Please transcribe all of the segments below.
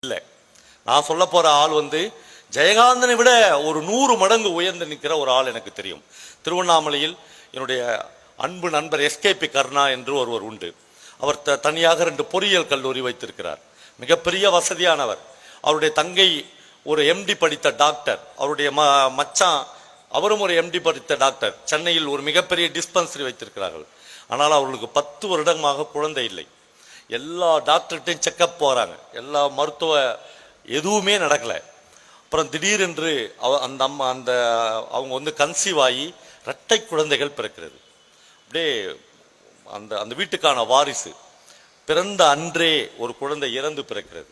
இல்லை. நான் சொல்ல போகிற ஆள் வந்து ஜெயகாந்தனை விட ஒரு நூறு மடங்கு உயர்ந்து நிற்கிற ஒரு ஆள் எனக்கு தெரியும். திருவண்ணாமலையில் என்னுடைய அன்பு நண்பர் எஸ்கேபி கர்ணா என்று ஒருவர் உண்டு. அவர் த- தனியாக ரெண்டு பொறியியல் கல்லூரி வைத்திருக்கிறார். மிகப்பெரிய வசதியானவர். அவருடைய தங்கை ஒரு எம்டி படித்த டாக்டர். அவருடைய ம மச்சான் அவரும் ஒரு எம்டி படித்த டாக்டர். சென்னையில் ஒரு மிகப்பெரிய டிஸ்பென்சரி வைத்திருக்கிறார்கள். ஆனால் அவர்களுக்கு பத்து வருடமாக குழந்தை இல்லை. எல்லா டாக்டர்கிட்டையும் செக்கப் போகிறாங்க எல்லா மருத்துவ எதுவுமே நடக்கலை. அப்புறம் திடீரென்று அவ அந்த அம்மா அந்த அவங்க வந்து கன்சீவ் ஆகி இரட்டை குழந்தைகள் பிறக்கிறது. அப்படியே அந்த அந்த வீட்டுக்கான வாரிசு. பிறந்த அன்றே ஒரு குழந்தை இறந்து பிறக்கிறது.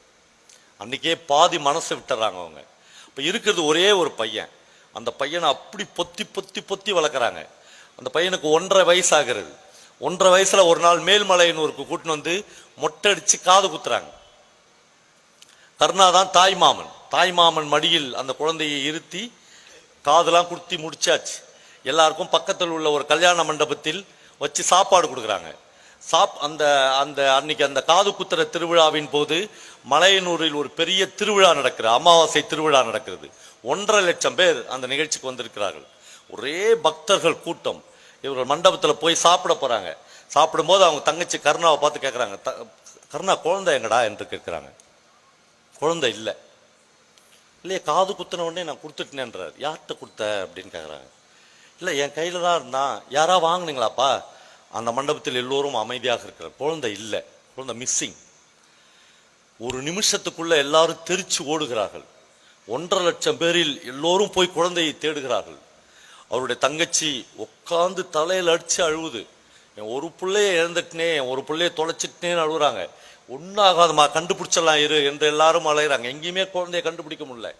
அன்றைக்கே பாதி மனசை விட்டுறாங்க அவங்க. இப்போ இருக்கிறது ஒரே ஒரு பையன். அந்த பையனை அப்படி பொத்தி பொத்தி பொத்தி வளர்க்குறாங்க. அந்த பையனுக்கு ஒன்றரை வயசு ஆகிறது ஒன்றரை வயசுல ஒரு நாள் மேல்மலையனூருக்கு கூட்டின்னு வந்து மொட்டை அடிச்சு காது குத்துறாங்க. கருணா தான் தாய் மாமன் தாய் மாமன் மடியில் அந்த குழந்தையை இருத்தி காதெல்லாம் குடுத்தி முடிச்சாச்சு. எல்லாருக்கும் பக்கத்தில் உள்ள ஒரு கல்யாண மண்டபத்தில் வச்சு சாப்பாடு கொடுக்குறாங்க. சாப் அந்த அந்த அன்னைக்கு அந்த காது குத்துற திருவிழாவின் போது மலையனூரில் ஒரு பெரிய திருவிழா நடக்கிறது அமாவாசை திருவிழா நடக்கிறது. ஒன்றரை லட்சம் பேர் அந்த நிகழ்ச்சிக்கு வந்திருக்கிறார்கள். ஒரே பக்தர்கள் கூட்டம். இவர்கள் மண்டபத்தில் போய் சாப்பிட போகிறாங்க சாப்பிடும்போது அவங்க தங்கச்சி கருணாவை பார்த்து கேட்குறாங்க த கருணா குழந்தை எங்கடா என்று கேட்குறாங்க குழந்தை இல்லை. இல்லையே காது குத்தின உடனே நான் கொடுத்துட்டேன்றார். யார்கிட்ட கொடுத்த அப்படின்னு கேட்குறாங்க இல்லை என் கையில் தான் இருந்தான். யாராக வாங்கினீங்களாப்பா? அந்த மண்டபத்தில் எல்லோரும் அமைதியாக இருக்கிறார். குழந்தை இல்லை. குழந்தை மிஸ்ஸிங் ஒரு நிமிஷத்துக்குள்ளே எல்லாரும் தெரிச்சு ஓடுகிறார்கள். ஒன்றரை லட்சம் பேரில் எல்லோரும் போய் குழந்தையை தேடுகிறார்கள். அவருடைய தங்கச்சி உட்காந்து தலையில் அடித்து அழுவுது. என் ஒரு பிள்ளைய இழந்துட்டனே ஒரு பிள்ளைய தொலைச்சிட்டேன்னு அழுகுறாங்க ஒன்றாகாதமா கண்டுபிடிச்சிடலாம் இரு என்று எல்லாரும் அலைகிறாங்க எங்கேயுமே குழந்தைய கண்டுபிடிக்க முடியல.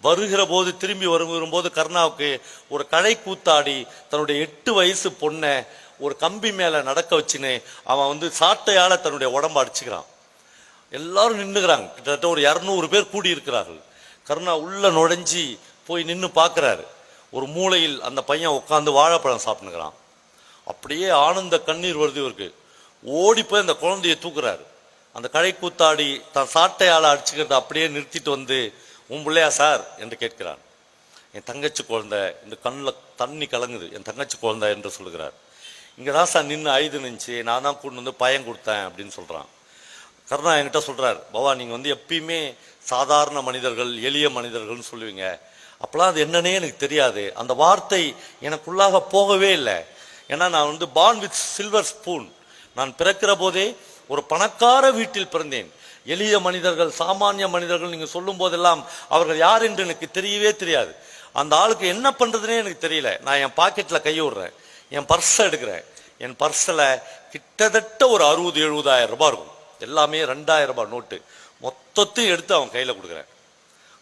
வருகிற போது திரும்பி வரும்போது கருணாவுக்கு ஒரு கடை கூத்தாடி தன்னுடைய எட்டு வயசு பொண்ணை ஒரு கம்பி மேலே நடக்க வச்சுன்னு அவன் வந்து சாட்டையால் தன்னுடைய உடம்ப அடிச்சுக்கிறான். எல்லாரும் நின்றுக்கிறாங்க கிட்டத்தட்ட ஒரு இரநூறு பேர் கூடி இருக்கிறார்கள் கருணா உள்ள நுழைஞ்சி போய் நின்று பார்க்குறாரு. ஒரு மூலையில் அந்த பையன் உட்காந்து வாழைப்பழம் சாப்பிட்டுக்கிறான் அப்படியே ஆனந்த கண்ணீர் வருது இவருக்கு. ஓடி போய் அந்த குழந்தையை தூக்குறாரு. அந்த கடை கூத்தாடி தன் சாட்டையால் அடிச்சுக்கிறத அப்படியே நிறுத்திட்டு வந்து உன் பிள்ளையா சார்? என்று கேட்கிறான். என் தங்கச்சி குழந்தை இந்த கண்ணில் தண்ணி கலங்குது. என் தங்கச்சி குழந்தை என்று சொல்லுகிறார். இங்கே தான் சார் நின்று ஐது நினச்சி நான் தான் கூட்டு வந்து பயம் கொடுத்தேன் அப்படின்னு சொல்கிறான் கருணா என்கிட்ட சொல்கிறார் பவா நீங்கள் வந்து எப்பயுமே சாதாரண மனிதர்கள் எளிய மனிதர்கள்னு சொல்லுவீங்க. அப்போலாம் அது என்னன்னே எனக்கு தெரியாது. அந்த வார்த்தை எனக்குள்ளாக போகவே இல்லை. ஏன்னா நான் வந்து பான் வித் சில்வர் ஸ்பூன் நான் பிறக்கிற போதே ஒரு பணக்கார வீட்டில் பிறந்தேன். எளிய மனிதர்கள் சாமானிய மனிதர்கள் நீங்கள் சொல்லும் போதெல்லாம் அவர்கள் யார் என்று எனக்கு தெரியவே தெரியாது. அந்த ஆளுக்கு என்ன பண்ணுறதுனே எனக்கு தெரியல. நான் என் பாக்கெட்டில் கை விடுறேன். என் பர்ஸை எடுக்கிறேன். என் பர்ஸில் கிட்டத்தட்ட ஒரு அறுபது எழுபதாயிரம் ரூபாய் இருக்கும். எல்லாமே ரெண்டாயிரம் ரூபாய் நோட்டு. மொத்தத்தையும் எடுத்து அவன் கையில் கொடுக்குறேன்.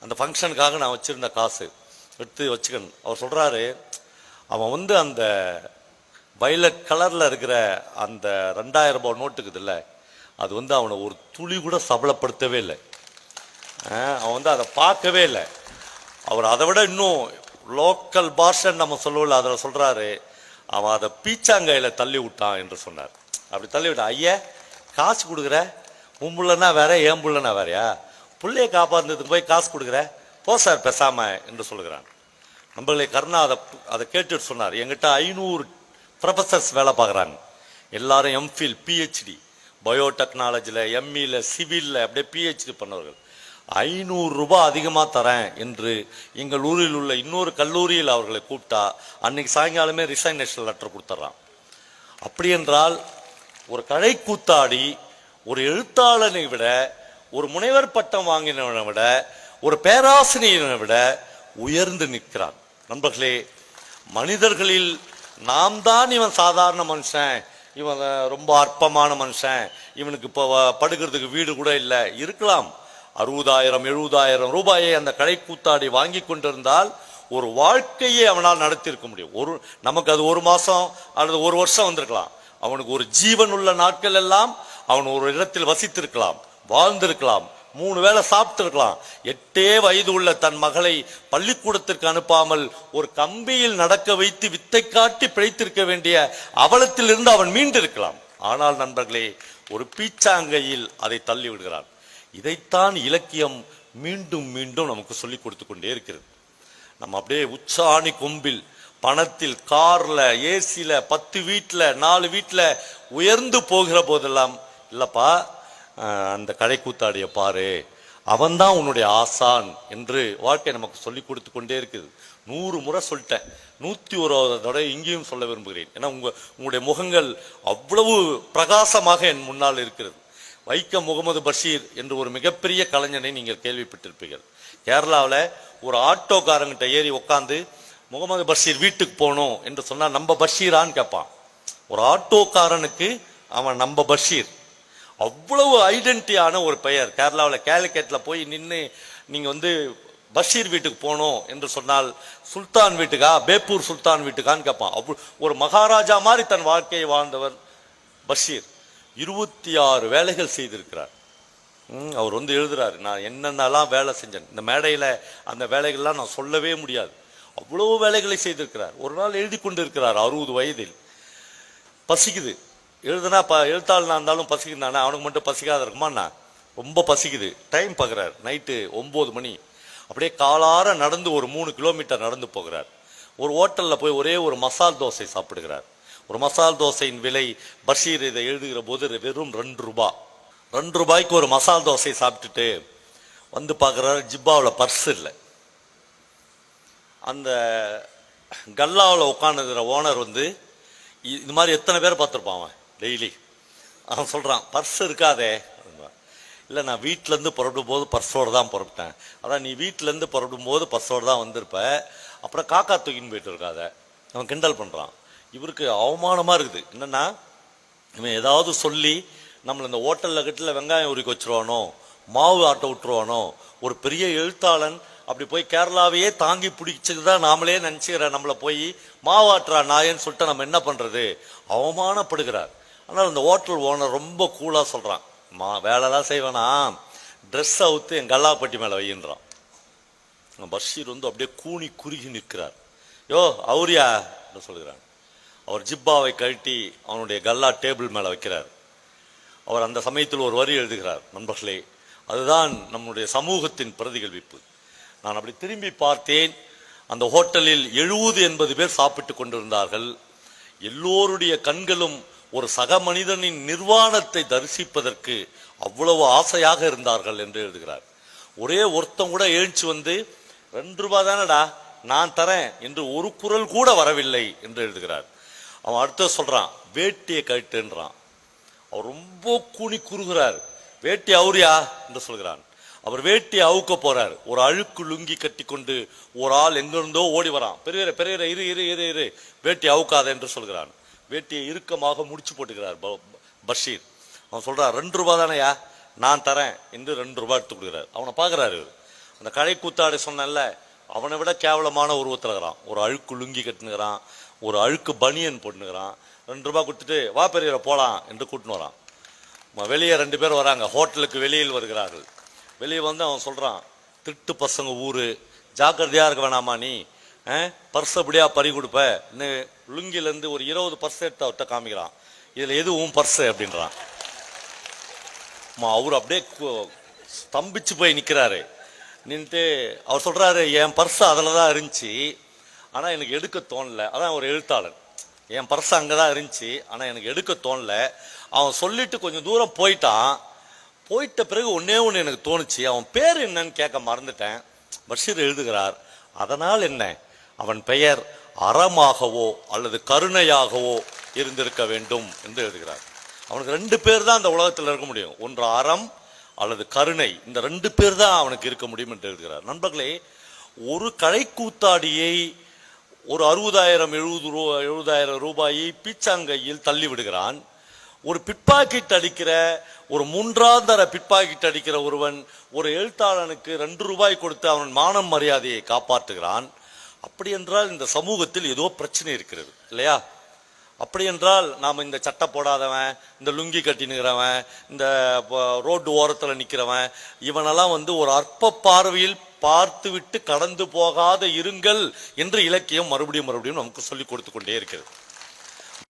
அந்த ஃபங்க்ஷனுக்காக நான் வச்சுருந்த காசு எடுத்து வச்சுக்கணும். அவர் சொல்கிறாரு அவன் வந்து அந்த வயலட் கலரில் இருக்கிற அந்த ரெண்டாயிரம் ரூபாய் நோட்டுக்குது இல்லை அது வந்து அவனை ஒரு துளி கூட சபலப்படுத்தவே இல்லை. அவன் வந்து அதை பார்க்கவே இல்லை. அவர் அதை விட இன்னும் லோக்கல் பாஷன் நம்ம சொல்லல அதில் சொல்கிறாரு அவன் அதை பீச்சாங்கையில் தள்ளி விட்டான் என்று சொன்னார். அப்படி தள்ளி விட்டான். ஐயா காசு கொடுக்குற? உன் புள்ளனா வேற என் புள்ளனா வேறையா? பிள்ளையை காப்பாற்றுறதுக்கு போய் காசு கொடுக்குற? போ சார் பெசாம என்று சொல்கிறான் நம்மளே கருணா அதை அதை கேட்டுட்டு சொன்னார். எங்கிட்ட ஐநூறு ப்ரொஃபசர்ஸ் வேலை பார்க்குறாங்க. எல்லாரும் எம்ஃபில் பிஹெச்டி பயோடெக்னாலஜியில் எம்இல சிவிலில் அப்படியே பிஹெச்டி பண்ணவர்கள். ஐநூறு ரூபாய் அதிகமாக தரேன் என்று எங்கள் ஊரில் உள்ள இன்னொரு கல்லூரியில் அவர்களை கூப்பிட்டா அன்னைக்கு சாயங்காலமே ரிசைனேஷன் லெட்டர் கொடுத்துட்றான். அப்படி என்றால் ஒரு கலை கூத்தாடி ஒரு எழுத்தாளனை விட ஒரு முனைவர் பட்டம் வாங்கினவனை விட ஒரு பேராசிரியனை விட உயர்ந்து நிற்கிறான். நண்பர்களே மனிதர்களில் நாம் தான் இவன் சாதாரண மனுஷன் இவன் ரொம்ப அற்பமான மனுஷன் இவனுக்கு இப்போ படுக்கிறதுக்கு வீடு கூட இல்லை. இருக்கலாம். அறுபதாயிரம் எழுபதாயிரம் ரூபாயை அந்த கடை கூத்தாடி வாங்கி கொண்டிருந்தால் ஒரு வாழ்க்கையை அவனால் நடத்தியிருக்க முடியும். ஒரு நமக்கு அது ஒரு மாதம் அல்லது ஒரு வருஷம் வந்திருக்கலாம். அவனுக்கு ஒரு ஜீவன் உள்ள நாட்கள் எல்லாம் அவன் ஒரு இடத்தில் வசித்திருக்கலாம் வாழ்ந்திருக்கலாம் மூணு வேளை சாப்பிட்டிருக்கலாம். எட்டே வயது உள்ள தன் மகளை பள்ளிக்கூடத்திற்கு அனுப்பாமல் ஒரு கம்பியில் நடக்க வைத்து வித்தை காட்டி பிழைத்திருக்க வேண்டிய அவலத்தில் இருந்து அவன் மீண்டிருக்கலாம். ஆனால் நண்பர்களே ஒரு பீச்சாங்கையில் அதை தள்ளி விடுகிறான் இதைத்தான் இலக்கியம் மீண்டும் மீண்டும் நமக்கு சொல்லிக் கொடுத்து கொண்டே இருக்கிறது. நம்ம அப்படியே உச்சாணி கொம்பில் பணத்தில் கார்ல ஏசியில் பத்து வீட்டில் நாலு வீட்டில் உயர்ந்து போகிற போதெல்லாம் இல்லப்பா அந்த கடை கூத்தாடிய பாரு. அவன்தான் உன்னுடைய ஆசான் என்று வாழ்க்கை நமக்கு சொல்லி கொடுத்து கொண்டே இருக்குது. நூறு முறை சொல்லிட்டேன். நூத்தி ஒரு தடவை இங்கேயும் சொல்ல விரும்புகிறேன். ஏன்னா உங்க உங்களுடைய முகங்கள் அவ்வளவு பிரகாசமாக என் முன்னால் இருக்கிறது. வைக்கம் முகமது பஷீர் என்று ஒரு மிகப்பெரிய கலைஞனை நீங்கள் கேள்விப்பட்டிருப்பீர்கள். கேரளாவில் ஒரு ஆட்டோக்காரங்கிட்ட ஏறி உட்காந்து முகமது பஷீர் வீட்டுக்கு போகணும் என்று சொன்னால் நம்ம பஷீரான்னு கேட்பான். ஒரு ஆட்டோக்காரனுக்கு அவன் நம்ம பஷீர். அவ்வளவு ஐடென்டியான ஒரு பெயர். கேரளாவில் கேலிக்கேட்டில் போய் நின்று நீங்கள் வந்து பஷீர் வீட்டுக்கு போகணும் என்று சொன்னால் சுல்தான் வீட்டுக்கா? பேப்பூர் சுல்தான் வீட்டுக்கான்னு கேட்பான். அவ்வளவு ஒரு மகாராஜா மாதிரி தன் வாழ்க்கையை வாழ்ந்தவர் பஷீர். இருபத்தி ஆறு வேலைகள் செய்திருக்கிறார். அவர் வந்து எழுதுறாரு நான் என்னென்னலாம் வேலை செஞ்சேன். இந்த மேடையில் அந்த வேலைகள்லாம் நான் சொல்லவே முடியாது. அவ்வளவு வேலைகளை செய்திருக்கிறார். ஒரு நாள் எழுதி கொண்டு இருக்கிறார் அறுபது வயதில். பசிக்குது. எழுதுனா ப எழுத்தாளனா இருந்தாலும் பசிக்குதுனா அவனுக்கு மட்டும் பசிக்காத இருக்குமாண்ணா ரொம்ப பசிக்குது. டைம் பார்க்குறாரு. நைட்டு ஒம்பது மணி. அப்படியே காலார நடந்து ஒரு மூணு கிலோமீட்டர் நடந்து போகிறார். ஒரு ஹோட்டலில் போய் ஒரே ஒரு மசால் தோசை சாப்பிடுகிறார். ஒரு மசால் தோசையின் விலை பஷீர் இதை எழுதுகிற போது வெறும் ரெண்டு ரூபா. ரெண்டு ரூபாய்க்கு ஒரு மசால் தோசை சாப்பிட்டுட்டு வந்து பார்க்குறாரு. ஜிப்பாவில் பர்ஸ் இல்லை. அந்த கல்லாவில் உட்காந்துக்கிற ஓனர் வந்து இது மாதிரி எத்தனை பேர் பார்த்துருப்பான் அவன் டெய்லி? அவன் சொல்கிறான் பர்ஸ் இருக்காதே. இல்லை நான் வீட்டிலேருந்து புறப்படும் போது பர்ஸோடு தான் புறப்பட்டேன். அதான் நீ வீட்டிலேருந்து புறப்படும் போது பர்ஸோடு தான் வந்திருப்ப. அப்புறம் காக்கா தூக்கின்னு போயிட்டு இருக்காத. அவன் கிண்டல் பண்ணுறான் இவருக்கு அவமானமாக இருக்குது. என்னென்னா இவன் ஏதாவது சொல்லி நம்மளை இந்த ஹோட்டலில் கட்டில் வெங்காயம் உரிக்க வச்சிருவானோ மாவு ஆட்ட விட்டுருவானோ ஒரு பெரிய எழுத்தாளன் அப்படி போய் கேரளாவையே தாங்கி பிடிச்சது தான் நாமளே நினச்சிக்கிற நம்மளை போய் மாவாட்டுறா நாயன்னு சொல்லிட்டு நம்ம என்ன பண்ணுறது அவமானப்படுகிறார். ஆனால் அந்த ஹோட்டல் ஓனர் ரொம்ப கூலாக சொல்கிறான் மா வேலைலாம் செய்வேனா? ட்ரெஸ் அவுத்து என் கல்லாப்பட்டி மேலே வையின்றான். பஷீர் வந்து அப்படியே கூனி குறுகி நிற்கிறார். யோ அவுரியா? என்று சொல்கிறான். அவர் ஜிப்பாவை கழட்டி அவனுடைய கல்லா டேபிள் மேலே வைக்கிறார். அவர் அந்த சமயத்தில் ஒரு வரி எழுதுகிறார். நண்பர்களே அதுதான் நம்முடைய சமூகத்தின் பிரதிகல்விப்பு நான் அப்படி திரும்பி பார்த்தேன். அந்த ஹோட்டலில் எழுபது எண்பது பேர் சாப்பிட்டு கொண்டிருந்தார்கள். எல்லோருடைய கண்களும் ஒரு சக மனிதனின் நிர்வாணத்தை தரிசிப்பதற்கு அவ்வளவு ஆசையாக இருந்தார்கள் என்று எழுதுகிறார். ஒரே ஒருத்தம் கூட எழுச்சி வந்து ரெண்டு ரூபாய் தானடா நான் தரேன் என்று ஒரு குரல் கூட வரவில்லை என்று எழுதுகிறார். அவன் அடுத்த சொல்றான் வேட்டியை கட்டுன்றான் அவர் ரொம்ப கூனி குறுகிறார். வேட்டி அவுரியா? என்று சொல்கிறான். அவர் வேட்டியை அவுக்க போறார். ஒரு அழுக்கு லுங்கி கட்டிக்கொண்டு ஒரு ஆள் எங்கிருந்தோ ஓடி வரான். பெரியவர பெரியவர இரு இரு இரு இரு. வேட்டி அவுக்காத என்று சொல்கிறான். வேட்டியை இறுக்கமாக முடிச்சு போட்டுக்கிறார் ப- பஷீர். அவன் சொல்றான் ரெண்டு ரூபா தானேயா? நான் தரேன். என்று ரெண்டு ரூபாய் எடுத்து கொடுக்குறாரு. அவனை பார்க்குறாரு அந்த கடை கூத்தாடி சொன்னேன்ல அவனை விட கேவலமான உருவத்தில் இருக்கிறான். ஒரு அழுக்கு லுங்கி கட்டுனுக்கிறான். ஒரு அழுக்கு பனியன் போட்டுனுக்கிறான். ரெண்டு ரூபாய் கொடுத்துட்டு வா பெரியவரை போகலாம் என்று கூட்டின்னு வரான். வெளியே ரெண்டு பேர் வராங்க. ஹோட்டலுக்கு வெளியில் வருகிறார்கள். வெளியே வந்து அவன் சொல்கிறான் திட்டு பசங்க ஊர் ஜாக்கிரதையாக இருக்க வேணாமா நீ? பர்ஸ் அப்படியா பறி கொடுப்ப? இன்னும் லுங்கில ஒரு இருபது பர்ஸ் எடுத்து அவர்கிட்ட காமிக்கிறான். இதில் எது உன் பர்ஸு? அப்படின்றான். அம்மா, அவர் அப்படியே ஸ்தம்பிச்சு போய் நிற்கிறாரு நின்றுட்டு அவர் சொல்கிறாரு என் பர்ஸ் அதில் தான் இருந்துச்சு. ஆனால் எனக்கு எடுக்க தோணல. அதான் ஒரு எழுத்தாளர். என் பர்ஸ் அங்கே தான் இருந்துச்சு. ஆனால் எனக்கு எடுக்க தோணல. அவன் சொல்லிட்டு கொஞ்சம் தூரம் போயிட்டான். போயிட்ட பிறகு ஒன்னே ஒன்று எனக்கு தோணுச்சு. அவன் பேர் என்னன்னு கேட்க மறந்துட்டேன். பஷீர் எழுதுகிறார் அதனால் என்ன? அவன் பெயர் அறமாகவோ அல்லது கருணையாகவோ இருந்திருக்க வேண்டும் என்று எழுதுகிறார். அவனுக்கு ரெண்டு பேர் தான் அந்த உலகத்தில் இருக்க முடியும். ஒன்று அறம் அல்லது கருணை. இந்த ரெண்டு பேர் தான் அவனுக்கு இருக்க முடியும் என்று எழுதுகிறார். நண்பர்களே ஒரு கலைக்கூத்தாடியை ஒரு அறுபதாயிரம் எழுபது ரூ எழுபதாயிரம் ரூபாயை பீச்சாங்கையில் தள்ளி விடுகிறான் ஒரு பிட்பாக்கெட் அடிக்கிற ஒரு மூன்றாந்தர பிட்பாக்கெட் அடிக்கிற ஒருவன் ஒரு எழுத்தாளனுக்கு ரெண்டு ரூபாய் கொடுத்து அவன் மானம் மரியாதையை காப்பாற்றுகிறான். அப்படி என்றால் இந்த சமூகத்தில் ஏதோ பிரச்சனை இருக்கிறது இல்லையா? அப்படி என்றால் நாம் இந்த சட்டை போடாதவன் இந்த லுங்கி கட்டினுங்கிறவன் இந்த ரோடு ஓரத்தில் நிற்கிறவன் இவனெல்லாம் வந்து ஒரு அற்ப பார்வையில் பார்த்து விட்டு கடந்து போகாத இருங்கள் என்று இலக்கியம் மறுபடியும் மறுபடியும் நமக்கு சொல்லிக் கொடுத்து கொண்டே இருக்கிறது.